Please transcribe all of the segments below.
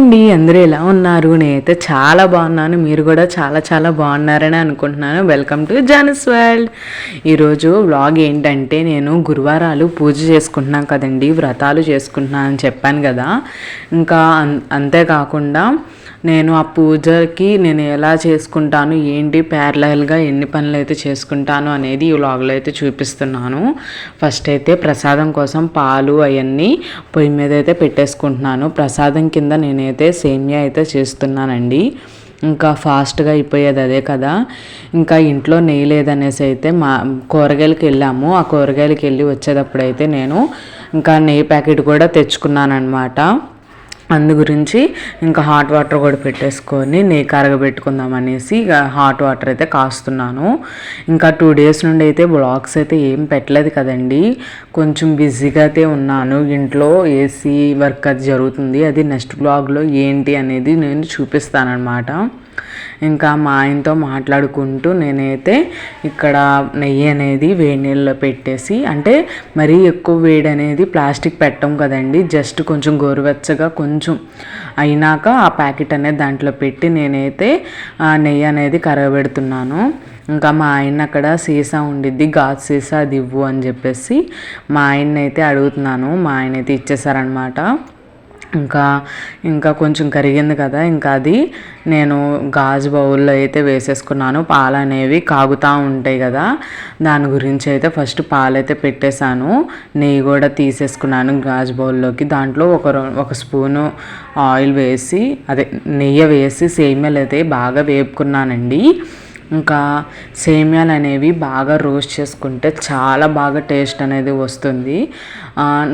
అండి అందరూ ఎలా ఉన్నారు? నేనైతే చాలా బాగున్నాను. మీరు కూడా చాలా చాలా బాగున్నారని అనుకుంటున్నాను. వెల్కమ్ టు జానస్ వరల్డ్ ఈరోజు వ్లాగ్ ఏంటంటే నేను గురువారాలు పూజ చేసుకుంటున్నాను కదండి వ్రతాలు చేసుకుంటున్నాను అని చెప్పాను కదా. ఇంకా అంతేకాకుండా నేను ఆ పూజకి నేను ఎలా చేసుకుంటాను ఏంటి ప్యారలల్గా ఎన్ని పనులు అయితే చేసుకుంటాను అనేది ఈ వ్లాగ్లో అయితే చూపిస్తున్నాను. ఫస్ట్ అయితే ప్రసాదం కోసం పాలు అవన్నీ పొయ్యి మీద అయితే పెట్టేసుకుంటున్నాను. ప్రసాదం కింద నేనైతే సేమియా అయితే చేస్తున్నానండి. ఇంకా ఫాస్ట్గా అయిపోయేది అదే కదా. ఇంకా ఇంట్లో నెయ్యి లేదనేసి అయితే మా కూరగాయలకి వెళ్ళాము. ఆ కూరగాయలకి వెళ్ళి వచ్చేటప్పుడు అయితే నేను ఇంకా నెయ్యి ప్యాకెట్ కూడా తెచ్చుకున్నాను అనమాట అందు గురించి ఇంకా హాట్ వాటర్ కూడా పెట్టేసుకొని నే కరగబెట్టుకుందాం అనేసి ఇక హాట్ వాటర్ అయితే కాస్తున్నాను. ఇంకా టూ డేస్ నుండి అయితే బ్లాగ్స్ అయితే ఏం పెట్టలేదు కదండి. కొంచెం బిజీగా అయితే ఉన్నాను. ఇంట్లో ఏసీ వర్క్ అది జరుగుతుంది. అది నెక్స్ట్ బ్లాగ్లో ఏంటి అనేది నేను చూపిస్తానమాట ఇంకా మా ఆయనతో మాట్లాడుకుంటూ నేనైతే ఇక్కడ నెయ్యి అనేది వేడి నీళ్ళలో పెట్టేసి అంటే మరీ ఎక్కువ వేడి అనేది ప్లాస్టిక్ పెట్టం కదండి జస్ట్ కొంచెం గోరువెచ్చగా కొంచెం అయినాక ఆ ప్యాకెట్ అనేది దాంట్లో పెట్టి నేనైతే ఆ నెయ్యి అనేది కరగబెడుతున్నాను. ఇంకా మా ఆయన అక్కడ సీసా ఉండిద్ది గాజు సీసా అది ఇవ్వు అని చెప్పేసి మా ఆయన అయితే అడుగుతున్నాను మా ఆయన అయితే ఇచ్చేసారనమాట ఇంకా ఇంకా కొంచెం కరిగింది కదా ఇంకా అది నేను గాజు బౌల్లో అయితే వేసేసుకున్నాను. పాలు అనేవి కాగుతూ ఉంటాయి కదా దాని గురించి అయితే ఫస్ట్ పాలు అయితే పెట్టేశాను. నెయ్యి కూడా తీసేసుకున్నాను గాజు బౌల్లోకి. దాంట్లో ఒక ఒక స్పూను ఆయిల్ వేసి అదే నెయ్యి వేసి సేమ్యాలు అయితే బాగా వేపుకున్నానండి. ఇంకా సేమ్యాలు అనేవి బాగా రోస్ట్ చేసుకుంటే చాలా బాగా టేస్ట్ అనేది వస్తుంది.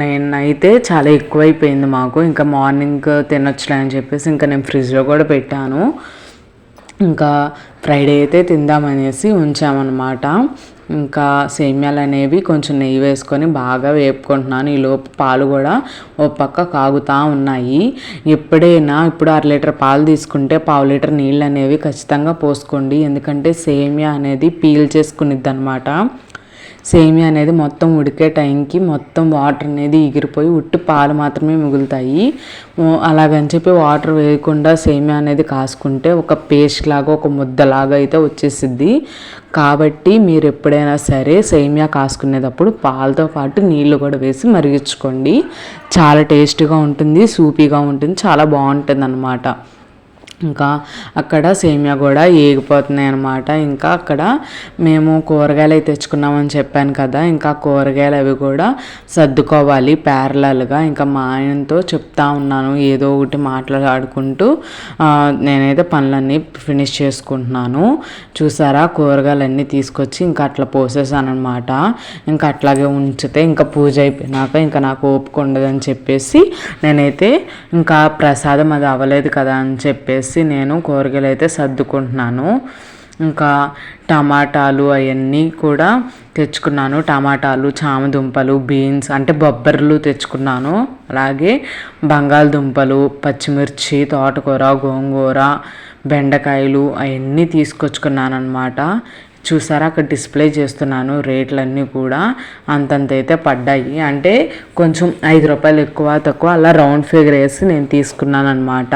నేనైతే చాలా ఎక్కువైపోయింది మాకు. ఇంకా మార్నింగ్ తినొచ్చులే అని చెప్పేసి ఇంకా నేను ఫ్రిడ్జ్లో కూడా పెట్టాను. ఇంకా ఫ్రైడే అయితే తిందామనేసి ఉంచామన్నమాట. ఇంకా సేమ్యాలు అనేవి కొంచెం నెయ్యి వేసుకొని బాగా వేపుకుంటున్నాను. ఈ లోపు పాలు కూడా ఓ పక్క కాగుతూ ఉన్నాయి. ఎప్పుడైనా ఇప్పుడు అర లీటర్ పాలు తీసుకుంటే పావు లీటర్ నీళ్ళు అనేవి ఖచ్చితంగా పోసుకోండి. ఎందుకంటే సేమ్యా అనేది పీల్ చేసుకునిద్ది అనమాట సేమియా అనేది మొత్తం ఉడికే టైంకి మొత్తం వాటర్ అనేది ఎగిరిపోయి ఉట్టి పాలు మాత్రమే మిగులుతాయి. అలాగని చెప్పి వాటర్ వేయకుండా సేమియా అనేది కాసుకుంటే ఒక పేస్ట్ లాగా ఒక ముద్దలాగా అయితే వచ్చేసిద్ది. కాబట్టి మీరు ఎప్పుడైనా సరే సేమియా కాసుకునేటప్పుడు పాలతో పాటు నీళ్ళు కూడా వేసి మరిగించుకోండి. చాలా టేస్ట్గా ఉంటుంది సూపీగా ఉంటుంది చాలా బాగుంటుంది అన్నమాట ఇంకా అక్కడ సేమియా కూడా ఏగిపోతున్నాయి అనమాట ఇంకా అక్కడ మేము కూరగాయలు అయితే తెచ్చుకున్నామని చెప్పాను కదా ఇంకా కూరగాయలు అవి కూడా సర్దుకోవాలి ప్యారలల్గా. ఇంకా మా ఆయనతో చెప్తా ఉన్నాను ఏదో ఒకటి మాట్లాడుకుంటూ నేనైతే పనులన్నీ ఫినిష్ చేసుకుంటున్నాను. చూసారా కూరగాయలన్నీ తీసుకొచ్చి ఇంకా అట్లా పోసేసానమాట ఇంకా అట్లాగే ఉంచితే ఇంకా పూజ అయిపోయినాక ఇంకా నాకు ఓపిక ఉండదని చెప్పేసి నేనైతే ఇంకా ప్రసాదం అది అవ్వలేదు కదా అని చెప్పేసి నేను కూరగాయలు అయితే సర్దుకుంటున్నాను. ఇంకా టమాటాలు అవన్నీ కూడా తెచ్చుకున్నాను. టమాటాలు చామదుంపలు బీన్స్ అంటే బొబ్బర్లు తెచ్చుకున్నాను. అలాగే బంగాళదుంపలు పచ్చిమిర్చి తోటకూర గోంగూర బెండకాయలు అవన్నీ తీసుకొచ్చుకున్నాను అనమాట చూసారా అక్కడ డిస్ప్లే చేస్తున్నాను రేట్లన్నీ కూడా. అంతంత అయితే పడ్డాయి. అంటే కొంచెం ఐదు రూపాయలు ఎక్కువ తక్కువ అలా రౌండ్ ఫిగర్ వేసి నేను తీసుకున్నాను అనమాట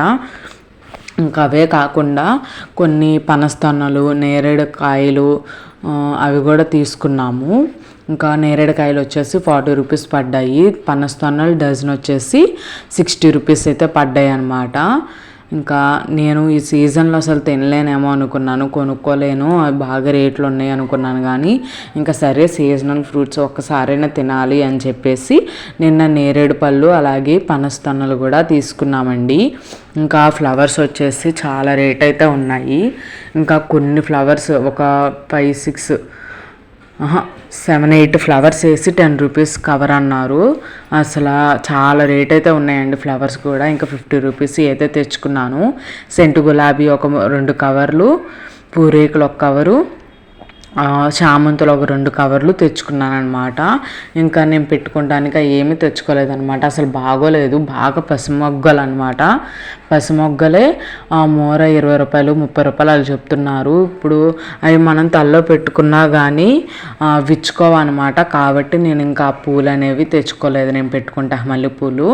ఇంకా అవే కాకుండా కొన్ని పనస్తన్నలు నేరేడు కాయలు అవి కూడా తీసుకున్నాము. ఇంకా నేరేడుకాయలు వచ్చేసి ఫార్టీ రూపీస్ పడ్డాయి. పనస్తన్నలు డజన్ వచ్చేసి సిక్స్టీ రూపీస్ అయితే పడ్డాయి అన్నమాట. ఇంకా నేను ఈ సీజన్లో అసలు తినలేనేమో అనుకున్నాను కొనుక్కోలేను అవి బాగా రేట్లు ఉన్నాయి అనుకున్నాను కానీ ఇంకా సరే సీజనల్ ఫ్రూట్స్ ఒక్కసారైనా తినాలి అని చెప్పేసి నిన్న నేరేడు పళ్ళు అలాగే పనస్తన్నలు కూడా తీసుకున్నామండి. ఇంకా ఫ్లవర్స్ వచ్చేసి చాలా రేట్ అయితే ఉన్నాయి. ఇంకా కొన్ని ఫ్లవర్స్ ఒక five six seven eight flowers వేసి టెన్ రూపీస్ కవర్ అన్నారు. అసలు చాలా రేట్ అయితే ఉన్నాయండి ఫ్లవర్స్ కూడా. ఇంకా ఫిఫ్టీ రూపీస్ అయితే తెచ్చుకున్నాను సెంటు గులాబీ ఒక రెండు కవర్లు పూరేకులు ఒక కవరు చామంతులు ఒక రెండు కవర్లు తెచ్చుకున్నాను అనమాట ఇంకా నేను పెట్టుకోవడానికి ఏమీ తెచ్చుకోలేదనమాట అసలు బాగోలేదు. బాగా పసిమొగ్గలు అనమాట పసిమొగ్గలే ఆ, మూర ఇరవై రూపాయలు ముప్పై రూపాయలు వాళ్ళు చెప్తున్నారు. ఇప్పుడు అవి మనం తల్లో పెట్టుకున్నా కానీ విచ్చుకోవన్నమాట. కాబట్టి నేను ఇంకా ఆ పూలు అనేవి తెచ్చుకోలేదు. నేను పెట్టుకుంటా మల్లెపూలు.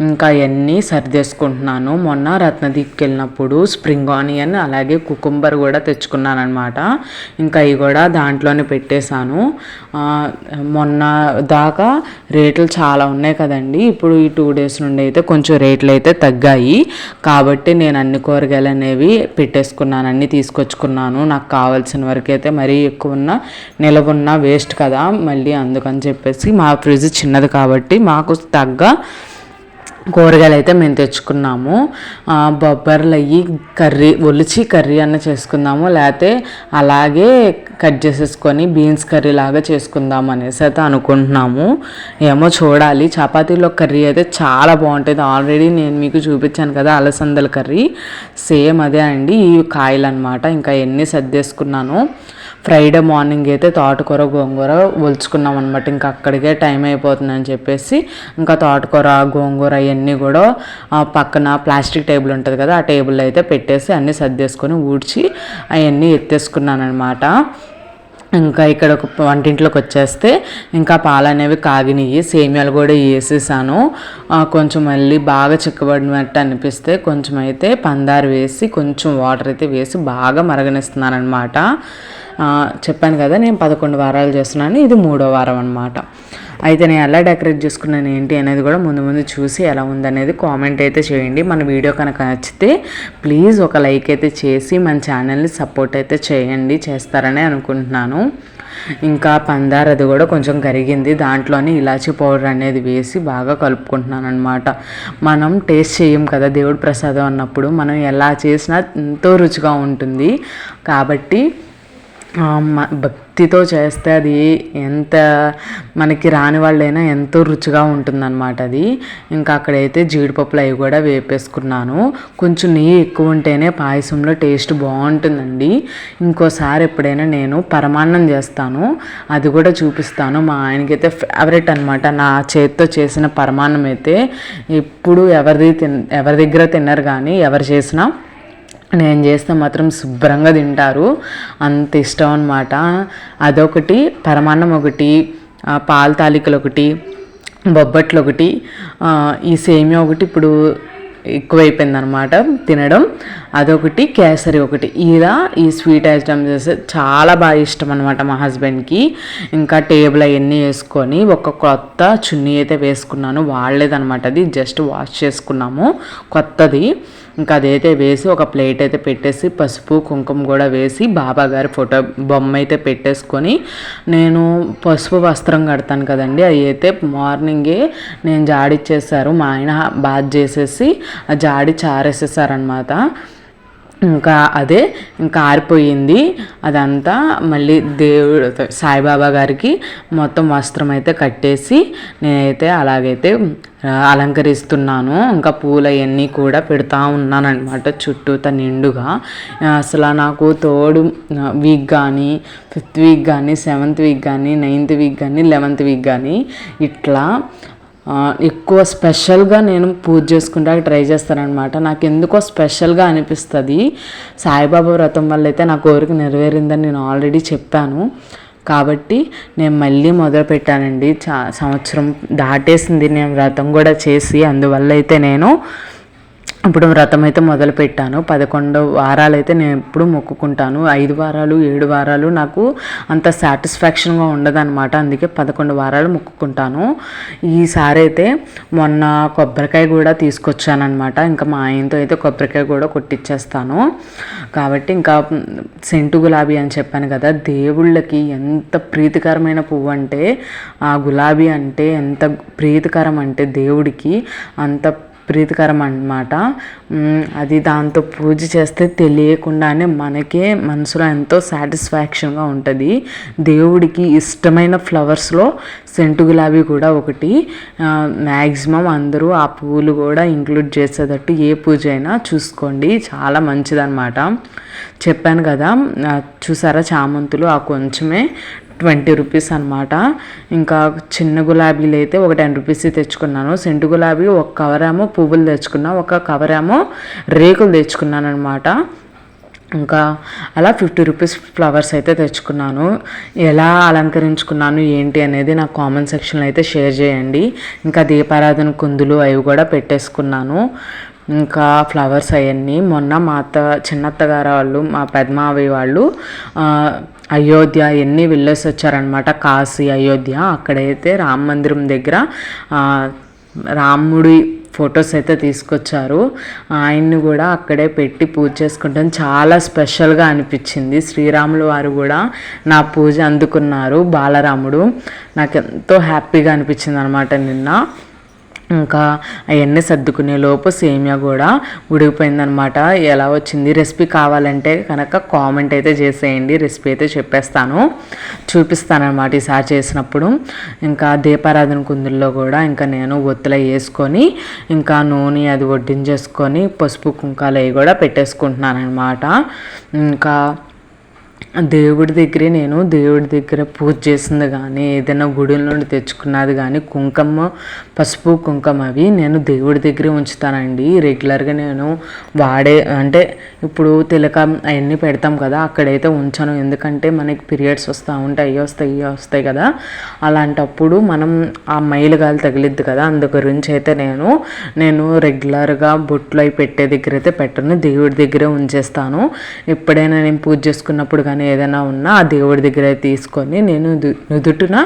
ఇంకా అవన్నీ సర్దేసుకుంటున్నాను. మొన్న రత్నదీప్కి వెళ్ళినప్పుడు స్ప్రింగ్ ఆనియన్ అలాగే కుకుంబర్ కూడా తెచ్చుకున్నాను అనమాట ఇంకా అవి కూడా దాంట్లోనే పెట్టేశాను. మొన్న దాకా రేట్లు చాలా ఉన్నాయి కదండి. ఇప్పుడు ఈ టూ డేస్ నుండి అయితే కొంచెం రేట్లు అయితే తగ్గాయి. కాబట్టి నేను అన్ని కూరగాయలు అనేవి పెట్టేసుకున్నాను అన్ని తీసుకొచ్చుకున్నాను. నాకు కావాల్సిన వరకు అయితే మరీ ఎక్కువ ఉన్న నిలవ ఉన్న వేస్ట్ కదా. మళ్ళీ అందుకని చెప్పేసి మా ఫ్రిడ్జ్ చిన్నది కాబట్టి మాకు తగ్గ కూరగాయలు అయితే మేము తెచ్చుకున్నాము. బొబ్బర్లు అయ్యి కర్రీ ఒలిచి కర్రీ అన్న చేసుకుందాము. లేకపోతే అలాగే కట్ చేసేసుకొని బీన్స్ కర్రీ లాగా చేసుకుందాం అనేసి అయితే అనుకుంటున్నాము. ఏమో చూడాలి. చపాతీలో కర్రీ అయితే చాలా బాగుంటుంది. ఆల్రెడీ నేను మీకు చూపించాను కదా అలసందల కర్రీ. సేమ్ అదే అండి. ఈ కాయలు అనమాట ఇంకా ఎన్ని సర్దేసుకున్నాను. ఫ్రైడే మార్నింగ్ అయితే తోటకూర గోంగూర ఒలుచుకున్నాం అనమాట ఇంకా అక్కడికే టైం అయిపోతుందని చెప్పేసి ఇంకా తోటకూర గోంగూర అవన్నీ కూడా పక్కన ప్లాస్టిక్ టేబుల్ ఉంటుంది కదా ఆ టేబుల్ అయితే పెట్టేసి అన్నీ సర్దేసుకొని ఊడ్చి అవన్నీ ఎత్తేసుకున్నాను అనమాట ఇంకా ఇక్కడ ఒక వంటింట్లోకి వచ్చేస్తే ఇంకా పాలు అనేవి కాగినవి సేమియాలు కూడా వేసేసాను. కొంచెం మళ్ళీ బాగా చిక్కబడినట్టు అనిపిస్తే కొంచెం అయితే పందారు వేసి కొంచెం వాటర్ అయితే వేసి బాగా మరగనిస్తున్నాను అనమాట చెప్పాను కదా నేను పదకొండు వారాలు చేస్తున్నాను ఇది మూడో వారం అనమాట అయితే నేను ఎలా డెకరేట్ చేసుకున్నాను ఏంటి అనేది కూడా ముందు ముందు చూసి ఎలా ఉందనేది కామెంట్ అయితే చేయండి. మన వీడియో కనుక నచ్చితే ప్లీజ్ ఒక లైక్ అయితే చేసి మన ఛానల్ని సపోర్ట్ అయితే చేయండి చేస్తారని అనుకుంటున్నాను. ఇంకా పందార్ అది కూడా కొంచెం కరిగింది దాంట్లోనే ఇలాచీ పౌడర్ అనేది వేసి బాగా కలుపుకుంటున్నాను అనమాట మనం టేస్ట్ చేయం కదా దేవుడు ప్రసాదం అన్నప్పుడు మనం ఎలా చేసినా ఎంతో రుచిగా ఉంటుంది. కాబట్టి భక్తితో చేస్తే అది ఎంత మనకి రాని వాళ్ళైనా ఎంతో రుచిగా ఉంటుందన్నమాట అది. ఇంకా అక్కడైతే జీడిపప్పులు అవి కూడా వేపేసుకున్నాను. కొంచెం నెయ్యి ఎక్కువ ఉంటేనే పాయసంలో టేస్ట్ బాగుంటుందండి. ఇంకోసారి ఎప్పుడైనా నేను పరమాన్నం చేస్తాను. అది కూడా చూపిస్తాను. మా ఆయనకైతే ఫేవరెట్ అనమాట నా చేతితో చేసిన పరమాన్నం అయితే ఎప్పుడు ఎవరిది తిన్ ఎవరి దగ్గర తిన్నారు కానీ ఎవరు చేసినా నేను చేస్తే మాత్రం శుభ్రంగా తింటారు. అంత ఇష్టం అనమాట అదొకటి. పరమాన్నం ఒకటి పాల తాలికలు ఒకటి బొబ్బట్లు ఒకటి ఈ సేమియా ఒకటి ఇప్పుడు ఎక్కువైపోయింది అనమాట తినడం. అదొకటి. కేసరి ఒకటి. ఇలా ఈ స్వీట్ ఐటమ్స్ చేస్తే చాలా బాగా ఇష్టం అనమాట మా హస్బెండ్కి. ఇంకా టేబుల్ అవన్నీ వేసుకొని ఒక కొత్త చున్నీ అయితే వేసుకున్నాను. వాడలేదనమాట అది జస్ట్ వాష్ చేసుకున్నాము. కొత్తది. ఇంకా అదైతే వేసి ఒక ప్లేట్ అయితే పెట్టేసి పసుపు కుంకుమ కూడా వేసి బాబా గారి ఫోటో బొమ్మ అయితే పెట్టేసుకొని నేను పసుపు వస్త్రం కడతాను కదండి అది అయితే మార్నింగే నేను జాడిచ్చేసారు మా ఆయన బాత్ చేసేసి ఆ జాడి చారేసేసారనమాట ఇంకా అదే ఇంకా ఆరిపోయింది. అదంతా మళ్ళీ దేవుడు సాయిబాబా గారికి మొత్తం వస్త్రం అయితే కట్టేసి నేనైతే అలాగైతే అలంకరిస్తున్నాను. ఇంకా పూలు అవన్నీ కూడా పెడతా ఉన్నానమాట అనమాట చుట్టూత నిండుగా. అసలు నాకు తోడు వీక్ కానీ ఫిఫ్త్ వీక్ కానీ సెవెంత్ వీక్ కానీ నైన్త్ వీక్ కానీ లెవెంత్ వీక్ కానీ ఇట్లా ఎక్కువ స్పెషల్గా నేను పూజ చేసుకుంటానికి ట్రై చేస్తానమాట నాకు ఎందుకో స్పెషల్గా అనిపిస్తుంది. సాయిబాబా వ్రతం వల్ల అయితే నా కోరిక నెరవేరిందని నేను ఆల్రెడీ చెప్పాను. కాబట్టి నేను మళ్ళీ మొదలు పెట్టానండి చా సంవత్సరం దాటేసింది నేను వ్రతం కూడా చేసి అందువల్ల అయితే నేను ఇప్పుడు వ్రతం అయితే మొదలు పెట్టాను. పదకొండు వారాలు అయితే నేను ఎప్పుడు మొక్కుకుంటాను. ఐదు వారాలు ఏడు వారాలు నాకు అంత సాటిస్ఫాక్షన్గా ఉండదన్నమాట. అందుకే పదకొండు వారాలు మొక్కుకుంటాను. ఈసారి అయితే మొన్న కొబ్బరికాయ కూడా తీసుకొచ్చానమాట ఇంకా మా ఆయనతో అయితే కొబ్బరికాయ కూడా కొట్టించేస్తాను కాబట్టి ఇంకా సెంటు గులాబీ అని చెప్పాను కదా దేవుళ్ళకి ఎంత ప్రీతికరమైన పువ్వు అంటే ఆ గులాబీ అంటే ఎంత ప్రీతికరం అంటే దేవుడికి అంత ప్రీతికరం అన్నమాట అది దాంతో పూజ చేస్తే తెలియకుండానే మనకే మనసులో ఎంతో సాటిస్ఫాక్షన్గా ఉంటుంది. దేవుడికి ఇష్టమైన ఫ్లవర్స్లో సెంటు గులాబీ కూడా ఒకటి. మ్యాక్సిమం అందరూ ఆ పువ్వులు కూడా ఇంక్లూడ్ చేసేటట్టు ఏ పూజ అయినా చూసుకోండి. చాలా మంచిదన్నమాట. చెప్పాను కదా చూసారా చామంతులు? ఆ కొంచెమే ట్వంటీ రూపీస్ అనమాట ఇంకా చిన్న గులాబీలు అయితే ఒక టెన్ రూపీస్ తెచ్చుకున్నాను. సెంటు గులాబీ ఒక కవర్ ఏమో పువ్వులు తెచ్చుకున్నాను ఒక కవర్ ఏమో రేకులు తెచ్చుకున్నాను అనమాట ఇంకా అలా ఫిఫ్టీ రూపీస్ ఫ్లవర్స్ అయితే తెచ్చుకున్నాను. ఎలా అలంకరించుకున్నాను ఏంటి అనేది నాకు కామెంట్ సెక్షన్లో అయితే షేర్ చేయండి. ఇంకా దీపారాధన కుందులు అవి కూడా పెట్టేసుకున్నాను. ఇంకా ఫ్లవర్స్ అవన్నీ మొన్న మా అత్త చిన్నత్తగారు వాళ్ళు మా పెద్దమావి వాళ్ళు అయోధ్య ఎన్ని వెళ్ళేసి వచ్చారనమాట కాశీ అయోధ్య. అక్కడైతే రామ మందిరం దగ్గర రాముడి ఫొటోస్ అయితే తీసుకొచ్చారు. ఆయన్ని కూడా అక్కడే పెట్టి పూజ చేసుకుంటాం చాలా స్పెషల్గా అనిపించింది. శ్రీరాములు వారు కూడా నా పూజ అందుకున్నారు. బాలరాముడు. నాకు ఎంతో హ్యాపీగా అనిపించింది అనమాట నిన్న. ఇంకా అవన్నీ సర్దుకునే లోపు సేమియా కూడా ఉడికిపోయిందనమాట ఎలా వచ్చింది రెసిపీ కావాలంటే కనుక కామెంట్ అయితే చేసేయండి రెసిపీ అయితే చెప్పేస్తాను. చూపిస్తానమాట ఈసారి చేసినప్పుడు. ఇంకా దీపారాధన కుందుల్లో కూడా ఇంకా నేను ఒత్తులు వేసుకొని ఇంకా నూనె అది వడ్డించేసుకొని పసుపు కుంకాలు అవి కూడా పెట్టేసుకుంటున్నాను అనమాట ఇంకా దేవుడి దగ్గరే నేను దేవుడి దగ్గర పూజ చేసింది కానీ ఏదైనా గుడి నుండి తెచ్చుకున్నది కానీ కుంకుమ పసుపు కుంకుమ అవి నేను దేవుడి దగ్గరే ఉంచుతానండి. రెగ్యులర్గా నేను వాడే అంటే ఇప్పుడు తిలక అవన్నీ పెడతాం కదా అక్కడైతే ఉంచాను. ఎందుకంటే మనకి పీరియడ్స్ వస్తూ ఉంటాయి అవి వస్తాయి ఇవి వస్తాయి కదా. అలాంటప్పుడు మనం ఆ మైలు గాలి తగిలిద్ది కదా అందు గురించి అయితే నేను నేను రెగ్యులర్గా బొట్లు అవి పెట్టే దగ్గర అయితే పెట్టను. దేవుడి దగ్గరే ఉంచేస్తాను. ఎప్పుడైనా నేను పూజ చేసుకున్నప్పుడు కానీ ఏదైనా ఉన్నా ఆ దేవుడి దగ్గర తీసుకొని నేను దు- నుదుటిన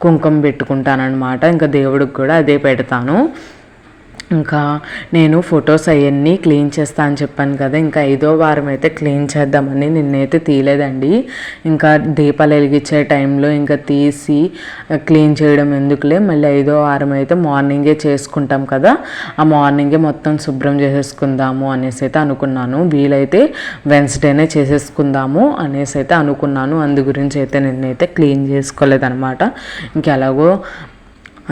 కుంకుమ పెట్టుకుంటానన్నమాట. ఇంకా దేవుడికి కూడా అదే పెడతాను. ఇంకా నేను ఫొటోస్ అవన్నీ క్లీన్ చేస్తా అని చెప్పాను కదా ఇంకా ఐదో వారం అయితే క్లీన్ చేద్దామని నిన్నైతే తీయలేదండి. ఇంకా దీపాలు వెలిగించే టైంలో ఇంకా తీసి క్లీన్ చేయడం ఎందుకులే మళ్ళీ ఐదో వారం అయితే మార్నింగే చేసుకుంటాం కదా ఆ మార్నింగే మొత్తం శుభ్రం చేసేసుకుందాము అనేసి అయితే అనుకున్నాను. వీలైతే వెన్స్డేనే చేసేసుకుందాము అనేసి అయితే అనుకున్నాను. అందు గురించి అయితే నిన్నైతే క్లీన్ చేసుకోలేదనమాట ఇంకెలాగో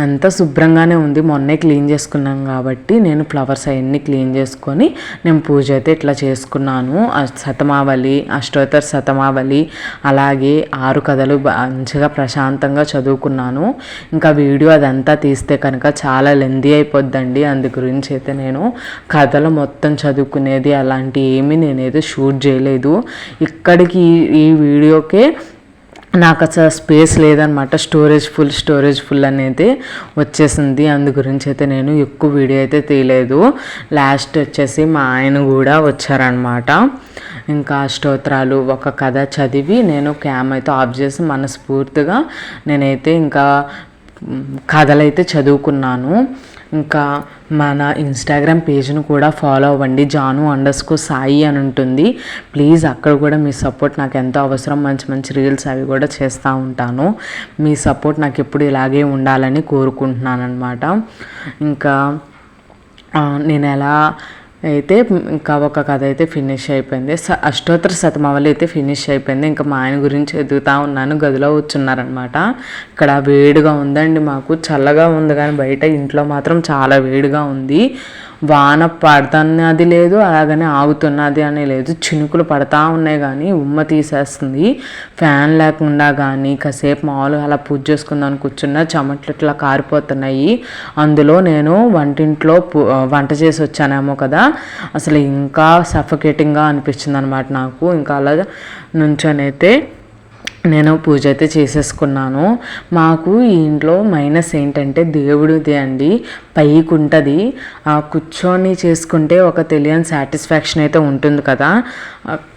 అంతా శుభ్రంగానే ఉంది. మొన్నే క్లీన్ చేసుకున్నాం కాబట్టి నేను ఫ్లవర్స్ అవన్నీ క్లీన్ చేసుకొని నేను పూజ అయితే ఇట్లా చేసుకున్నాను. శతమావళి అష్టోత్తర శతమావళి అలాగే ఆరు కథలు మంచిగా ప్రశాంతంగా చదువుకున్నాను. ఇంకా వీడియో అదంతా తీస్తే కనుక చాలా లెందీ అయిపోద్దండి. అందు గురించి అయితే నేను కథలు మొత్తం చదువుకునేది అలాంటి ఏమీ నేనైతే షూట్ చేయలేదు. ఇక్కడికి ఈ వీడియోకే నాకు అసలు స్పేస్ లేదనమాట స్టోరేజ్ ఫుల్ స్టోరేజ్ ఫుల్ అనేది వచ్చేసింది. అందు గురించి అయితే నేను ఎక్కువ వీడియో అయితే తీయలేదు. లాస్ట్ వచ్చేసి మా ఆయన కూడా వచ్చారనమాట ఇంకా స్తోత్రాలు ఒక కథ చదివి నేను క్యామ్ అయితే ఆఫ్ చేసి మనస్ఫూర్తిగా నేనైతే ఇంకా కథలైతే చదువుకున్నాను. ఇంకా మన ఇన్స్టాగ్రామ్ పేజ్ను కూడా ఫాలో అవ్వండి. జాను అండర్స్కో సాయి అని ఉంటుంది. ప్లీజ్ అక్కడ కూడా మీ సపోర్ట్ నాకు ఎంతో అవసరం. మంచి మంచి రీల్స్ అవి కూడా చేస్తూ ఉంటాను. మీ సపోర్ట్ నాకు ఎప్పుడు ఇలాగే ఉండాలని కోరుకుంటున్నాను అనమాట ఇంకా నేను ఎలా అయితే ఇంకా ఒక కథ అయితే ఫినిష్ అయిపోయింది. స అష్టోత్తర శతమావళి అయితే ఫినిష్ అయిపోయింది. ఇంకా మా ఆయన గురించి ఎదుగుతూ ఉన్నాను. గదిలో కూర్చున్నారనమాట ఇక్కడ వేడిగా ఉందండి మాకు. చల్లగా ఉంది కానీ బయట ఇంట్లో మాత్రం చాలా వేడిగా ఉంది. వాన పడుతున్నది లేదు అలాగనే ఆగుతున్నది అని లేదు. చినుకులు పడతా ఉన్నాయి కానీ ఉమ్మ తీసేస్తుంది. ఫ్యాన్ లేకుండా కానీ కాసేపు మామూలుగా అలా పూజ చేసుకుందాం కూర్చున్నా చెమట్లు ఇట్లా కారిపోతున్నాయి. అందులో నేను వంటింట్లో వంట చేసి వచ్చానేమో కదా అసలు ఇంకా సఫకేటింగ్గా అనిపించింది అనమాట నాకు. ఇంకా అలా నుంచొనైతే నేను పూజ అయితే చేసేసుకున్నాను. మాకు ఈ ఇంట్లో మైనస్ ఏంటంటే దేవుడిది అండి పైకి ఉంటుంది ఆ కూర్చొని చేసుకుంటే ఒక తెలియని సాటిస్ఫాక్షన్ అయితే ఉంటుంది కదా.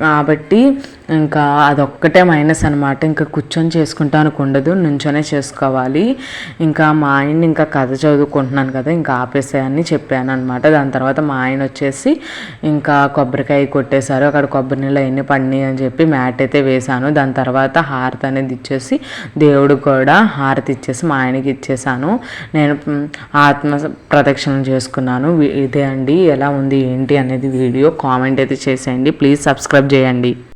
కాబట్టి ఇంకా అదొక్కటే మైనస్ అనమాట ఇంకా కూర్చొని చేసుకుంటానికి ఉండదు నుంచొనే చేసుకోవాలి. ఇంకా మా ఆయన ఇంకా కథ చదువుకుంటున్నాను కదా ఇంకా ఆపేసాయని చెప్పాను అనమాట దాని తర్వాత మా ఆయన వచ్చేసి ఇంకా కొబ్బరికాయ కొట్టేశారు. అక్కడ కొబ్బరి నీళ్ళు అవన్నీ పడినాయి అని చెప్పి మ్యాట్ అయితే వేశాను. దాని తర్వాత హారతి అనేది ఇచ్చేసి దేవుడు కూడా హారతి ఇచ్చేసి మా ఆయనకి ఇచ్చేసాను నేను ఆత్మ ప్రదక్షిణ చేసుకున్నాను. ఇదే అండి. ఎలా ఉంది ఏంటి అనేది వీడియో కామెంట్ అయితే చేసేయండి. ప్లీజ్ సబ్స్క్రైబ్ చేయండి.